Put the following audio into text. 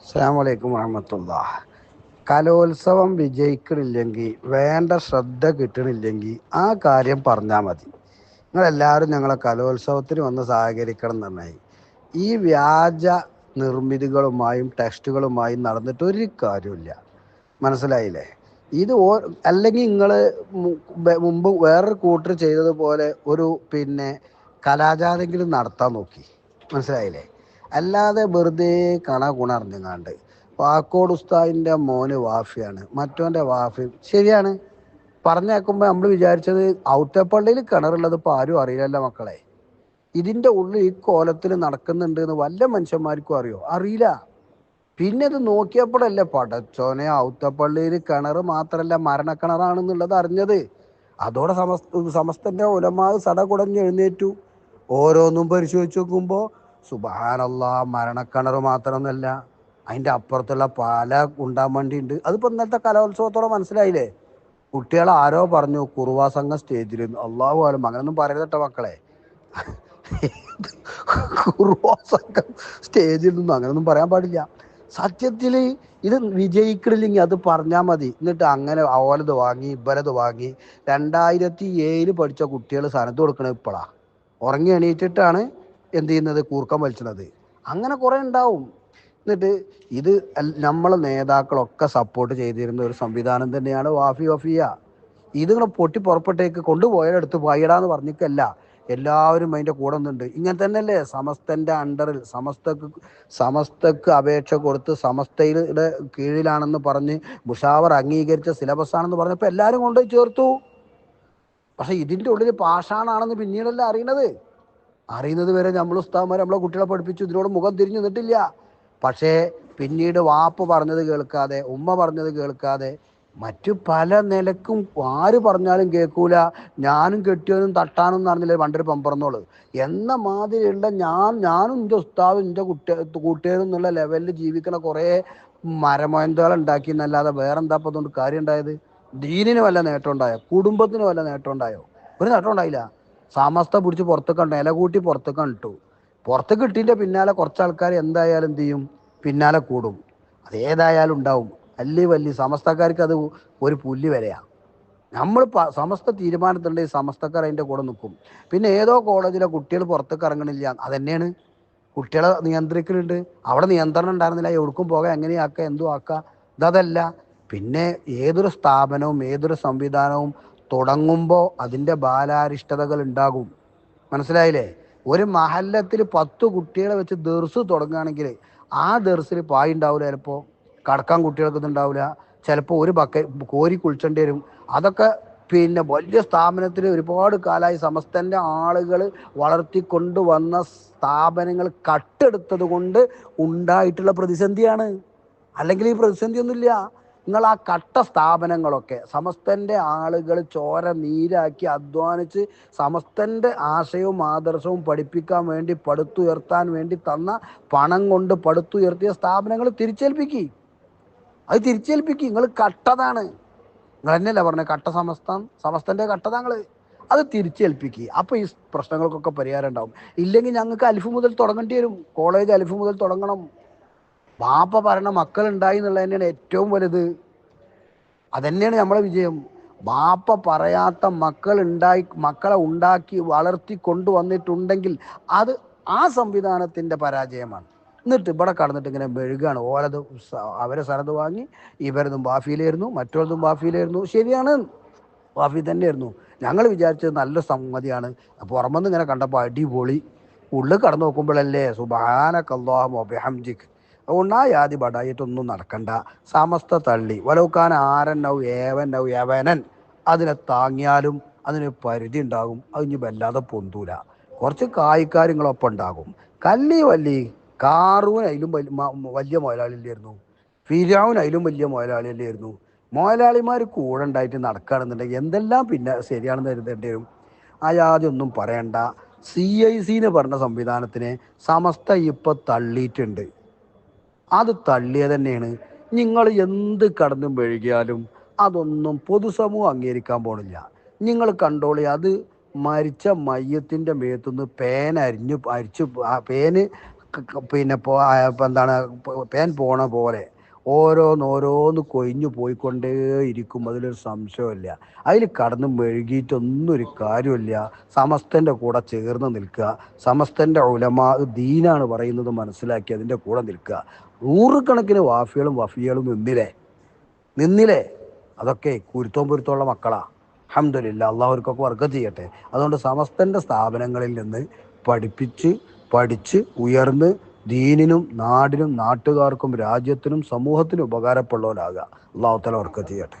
അസ്സാമലൈക്കും വറഹമത്തുള്ള കലോത്സവം വിജയിക്കണില്ലെങ്കിൽ വേണ്ട ശ്രദ്ധ കിട്ടണില്ലെങ്കിൽ ആ കാര്യം പറഞ്ഞാൽ മതി. നിങ്ങളെല്ലാവരും ഞങ്ങളെ കലോത്സവത്തിന് വന്ന് സഹകരിക്കണം എന്ന് ഈ വ്യാജ നിർമ്മിതികളുമായും ടെക്സ്റ്റുകളുമായും നടന്നിട്ട് ഒരു കാര്യമില്ല മനസ്സിലായില്ലേ? ഇത് ഓ അല്ലെങ്കിൽ നിങ്ങൾ മുമ്പ് വേറൊരു കൂട്ടർ ചെയ്തതുപോലെ ഒരു പിന്നെ കലാചാരെങ്കിലും നടത്താൻ നോക്കി. മനസ്സിലായില്ലേ? അല്ലാതെ വെറുതെ കള ഗുണറിഞ്ഞങ്ങാണ്ട് വാക്കോട് ഉസ്താദിന്റെ മോന് വാഫിയാണ്. മറ്റോന്റെ വാഫി ശരിയാണ്. പറഞ്ഞേക്കുമ്പോ നമ്മൾ വിചാരിച്ചത് ഔത്തപ്പള്ളിയിൽ കിണറുള്ളത് ഇപ്പൊ ആരും അറിയില്ലല്ലോ മക്കളെ. ഇതിന്റെ ഉള്ളിൽ ഈ കോലത്തിൽ നടക്കുന്നുണ്ട് എന്ന് വല്ല മനുഷ്യന്മാർക്കും അറിയോ? അറിയില്ല. പിന്നെ ഇത് നോക്കിയപ്പോഴല്ലേ പടച്ചോനെ ഔത്തപ്പള്ളിയിൽ കിണർ മാത്രല്ല മരണക്കിണറാണെന്നുള്ളത് അറിഞ്ഞത്. അതോടെ സമസ്ത സമസ്തന്റെ ഉലമാവ് സട കുടഞ്ഞ് എഴുന്നേറ്റു. ഓരോന്നും പരിശോധിച്ച് നോക്കുമ്പോ സുബാനല്ല മരണക്കിണർ മാത്രമൊന്നുമല്ല അതിന്റെ അപ്പുറത്തുള്ള പാല ഉണ്ടാൻ വേണ്ടിയുണ്ട്. അതിപ്പോൾ ഇന്നത്തെ കലോത്സവത്തോടെ മനസ്സിലായില്ലേ? കുട്ടികൾ ആരോ പറഞ്ഞു കുറുവാ സംഘം സ്റ്റേജിൽ അള്ളാഹു ആലും അങ്ങനൊന്നും പറയരുതട്ടോ മക്കളെ. കുറുവാ സംഘം സ്റ്റേജിൽ നിന്നും അങ്ങനൊന്നും പറയാൻ പാടില്ല. സത്യത്തിൽ ഇത് വിജയിക്കണില്ലെങ്കിൽ അത് പറഞ്ഞാൽ മതി. എന്നിട്ട് അങ്ങനെ ഓലത് വാങ്ങി ഇബലത് വാങ്ങി. രണ്ടായിരത്തി ഏഴിൽ പഠിച്ച കുട്ടികൾ സ്ഥലത്ത് കൊടുക്കണത് ഇപ്പോഴാണ് ഉറങ്ങി എണീറ്റിട്ടാണ് എന്ത് ചെയ്യുന്നത്? കൂർക്കം വലിച്ചണത് അങ്ങനെ കുറെ ഉണ്ടാവും. എന്നിട്ട് ഇത് നമ്മളെ നേതാക്കളൊക്കെ സപ്പോർട്ട് ചെയ്തിരുന്ന ഒരു സംവിധാനം തന്നെയാണ് വാഫി വഫിയ. ഇതുങ്ങളെ പൊട്ടി പുറപ്പെട്ടേക്ക് കൊണ്ടുപോയടുത്ത് വൈടാന്ന് പറഞ്ഞിട്ടല്ല. എല്ലാവരും അതിന്റെ കൂടെ നിന്നുണ്ട് ഇങ്ങനെ തന്നെയല്ലേ സമസ്തന്റെ അണ്ടറിൽ സമസ്തക്ക് സമസ്തക്ക് അപേക്ഷ കൊടുത്ത് സമസ്തയുടെ കീഴിലാണെന്ന് പറഞ്ഞ് മുഷാവർ അംഗീകരിച്ച സിലബസ് ആണെന്ന് പറഞ്ഞപ്പോൾ എല്ലാവരും കൊണ്ടുപോയി ചേർത്തു. പക്ഷെ ഇതിന്റെ ഉള്ളിൽ പാഷാണാണെന്ന് പിന്നീടല്ല അറിയണത്. അറിയുന്നത് വരെ നമ്മൾ ഉസ്താവന്മാർ നമ്മളെ കുട്ടികളെ പഠിപ്പിച്ചു ഇതിനോട് മുഖം തിരിഞ്ഞു നിന്നിട്ടില്ല. പക്ഷേ പിന്നീട് വാപ്പ് പറഞ്ഞത് കേൾക്കാതെ ഉമ്മ പറഞ്ഞത് കേൾക്കാതെ മറ്റു പല നിലക്കും ആര് പറഞ്ഞാലും കേൾക്കൂല. ഞാനും കെട്ടിയവനും തട്ടാനും നടന്നില്ല പണ്ടൊരു പമ്പറന്നോൾ. എന്ന മാതിരിയുള്ള ഞാൻ ഞാനും എന്റെ ഉസ്താവും എന്റെ കുട്ടി കൂട്ടുകാരും എന്നുള്ള ലെവലിൽ ജീവിക്കണ കുറേ മരമൊയന്തകൾ ഉണ്ടാക്കി എന്നല്ലാതെ വേറെന്താ അപ്പം അതുകൊണ്ട് കാര്യം ഉണ്ടായത് ദീനിന് വല്ല നേട്ടം ഉണ്ടായോ? കുടുംബത്തിന് വല്ല നേട്ടം ഉണ്ടായോ? ഒരു നേട്ടം ഉണ്ടായില്ല. സമസ്ത പിടിച്ച് പുറത്തു കണ്ടു ഇല കൂട്ടി പുറത്ത് കണ്ടു. പുറത്ത് കിട്ടിന്റെ പിന്നാലെ കുറച്ച് ആൾക്കാർ എന്തായാലും എന്ത് ചെയ്യും? പിന്നാലെ കൂടും. അതേതായാലും ഉണ്ടാവും. അല്ലി വല്ലി സമസ്തക്കാർക്ക് അത് ഒരു പുല്ല് വരെയാ. നമ്മൾ സമസ്ത തീരുമാനത്തിലുണ്ടെങ്കിൽ സമസ്തക്കാർ അതിന്റെ കൂടെ നിൽക്കും. പിന്നെ ഏതോ കോളേജിലെ കുട്ടികൾ പുറത്തേക്ക് ഇറങ്ങണില്ല. തന്നെയാണ് കുട്ടികളെ നിയന്ത്രിക്കലുണ്ട്. അവിടെ നിയന്ത്രണം ഉണ്ടായിരുന്നില്ല. എവിടേക്കും പോകാം എങ്ങനെയാക്കാം എന്തും ആക്കാം. ഇതല്ല. പിന്നെ ഏതൊരു സ്ഥാപനവും ഏതൊരു സംവിധാനവും തുടങ്ങുമ്പോൾ അതിന്റെ ബാലാരിഷ്ടതകൾ ഉണ്ടാകും. മനസ്സിലായില്ലേ? ഒരു മഹല്ലത്തിൽ പത്ത് കുട്ടികളെ വെച്ച് ദർസ് തുടങ്ങുകയാണെങ്കിൽ ആ ദർസിൽ പായ ഉണ്ടാവില്ല ചിലപ്പോൾ കടക്കാൻ കുട്ടികൾക്ക് ഇതുണ്ടാവില്ല ചിലപ്പോൾ ഒരു ബക്ക കോരി കുളിച്ചേണ്ടി വരും. അതൊക്കെ പിന്നെ വലിയ സ്ഥാപനത്തിൽ ഒരുപാട് കാലമായി സമസ്തന്റെ ആളുകൾ വളർത്തിക്കൊണ്ട് വന്ന സ്ഥാപനങ്ങൾ കട്ടെടുത്തത് കൊണ്ട് ഉണ്ടായിട്ടുള്ള പ്രതിസന്ധിയാണ്. അല്ലെങ്കിൽ ഈ പ്രതിസന്ധി ഒന്നുമില്ല നിങ്ങൾ ആ കട്ട സ്ഥാപനങ്ങളൊക്കെ സമസ്തന്റെ ആളുകൾ ചോര നീരാക്കി അധ്വാനിച്ച് സമസ്തന്റെ ആശയവും ആദർശവും പഠിപ്പിക്കാൻ വേണ്ടി പടുത്തുയർത്താൻ വേണ്ടി തന്ന പണം കൊണ്ട് പടുത്തുയർത്തിയ സ്ഥാപനങ്ങൾ തിരിച്ചേൽപ്പിക്കി. അത് തിരിച്ചേൽപ്പിക്കി. നിങ്ങൾ കട്ടതാണ്. നിങ്ങൾ തന്നെയല്ല പറഞ്ഞത് കട്ട സമസ്തം സമസ്തന്റെ കട്ടതാങ്ങൾ അത് തിരിച്ചേൽപ്പിക്കുക അപ്പോൾ ഈ പ്രശ്നങ്ങൾക്കൊക്കെ പരിഹാരം ഉണ്ടാവും. ഇല്ലെങ്കിൽ ഞങ്ങൾക്ക് അലിഫ് മുതൽ തുടങ്ങേണ്ടി വരും. കോളേജ് അലിഫ് മുതൽ തുടങ്ങണം. ബാപ്പ മക്കൾ ഉണ്ടായി എന്നുള്ളത് തന്നെയാണ് ഏറ്റവും വലുത്. അതന്നെയാണ് നമ്മളെ വിജയം. ബാപ്പ പറയാത്ത മക്കൾ ഉണ്ടായി മക്കളെ ഉണ്ടാക്കി വളർത്തി കൊണ്ടുവന്നിട്ടുണ്ടെങ്കിൽ അത് ആ സംവിധാനത്തിന്റെ പരാജയമാണ്. എന്നിട്ട് ഇവിടെ കടന്നിട്ട് ഇങ്ങനെ മെഴുകാണ്. ഓരത് അവരെ സ്ഥലത്ത് വാങ്ങി ഇവരതും ബാഫിയിലായിരുന്നു മറ്റൊരതും ബാഫിയിലായിരുന്നു. ശരിയാണ്. ബാഫി തന്നെയായിരുന്നു. ഞങ്ങൾ വിചാരിച്ചത് നല്ല സംഗതിയാണ്. പുറമെന്ന് ഇങ്ങനെ കണ്ടപ്പോൾ അടിപൊളി. ഉള്ളിൽ കടന്നു നോക്കുമ്പോഴല്ലേ സുബാനക്കല്ലാഹുബിഹംജിക്ക് അതുകൊണ്ട് ആ യാതി ബടായിട്ടൊന്നും നടക്കണ്ട. സമസ്ത തള്ളി. വലവുക്കാൻ ഏവൻ നൗ യവനൻ. അതിനെ താങ്ങിയാലും അതിന് പരിധി ഉണ്ടാകും. അതിന് വല്ലാതെ പൊന്തൂല. കുറച്ച് കായ്ക്കാര്യങ്ങളൊപ്പം ഉണ്ടാകും. കല്ലി വല്ലി കാറൂൻ അതിലും വലിയ മുതലാളിയില്ലായിരുന്നു. ഫിരാവുൻ അതിലും വലിയ മുതലാളിയല്ലായിരുന്നു. മുതലാളിമാർ കൂടെ ഉണ്ടായിട്ട് നടക്കുകയാണെന്നുണ്ടെങ്കിൽ എന്തെല്ലാം പിന്നെ ശരിയാണെന്ന് കരുതേണ്ടി വരും? അയാതൊന്നും പറയണ്ട. സി ഐ സിന്ന് പറഞ്ഞ സംവിധാനത്തിനെ സമസ്ത ഇപ്പൊ തള്ളിയിട്ടുണ്ട്. അത് തള്ളിയ തന്നെയാണ്. നിങ്ങൾ എന്ത് കടന്നും മെഴുകിയാലും അതൊന്നും പൊതുസമൂഹം അംഗീകരിക്കാൻ പോണില്ല. നിങ്ങൾ കണ്ടോളി അത് മരിച്ച മയ്യത്തിന്റെ മേത്തുനിന്ന് പേൻ അരിഞ്ഞു അരിച്ചു പേന് പിന്നെ എന്താണ് പേൻ പോണ പോലെ. ഓരോന്നോരോന്ന് കൊഴിഞ്ഞു പോയിക്കൊണ്ടേ ഇരിക്കും. അതിലൊരു സംശയമില്ല അതിൽ കടന്ന് മെഴുകിയിട്ടൊന്നും ഒരു കാര്യമില്ല സമസ്തന്റെ കൂടെ ചേർന്ന് നിൽക്കുക. സമസ്തന്റെ ഉലമാ ദീനാണ് പറയുന്നത് മനസ്സിലാക്കി അതിന്റെ കൂടെ നിൽക്കുക. നൂറുകണക്കിന് വാഫികളും വഫികളും നിന്നില്ലേ? നിന്നില്ലേ? അതൊക്കെ കുരുത്തോം പൊരുത്തമുള്ള മക്കളാ. അഹമ്മദില്ല അള്ളാഹുർക്കൊക്കെ വർക്ക് ചെയ്യട്ടെ. അതുകൊണ്ട് സമസ്തന്റെ സ്ഥാപനങ്ങളിൽ നിന്ന് പഠിപ്പിച്ച് പഠിച്ച് ഉയർന്ന് ദീനിനും നാടിനും നാട്ടുകാർക്കും രാജ്യത്തിനും സമൂഹത്തിനും ഉപകാരപ്പെടുന്നവരാകുക അള്ളാഹു തല വർക്കം ചെയ്യട്ടെ.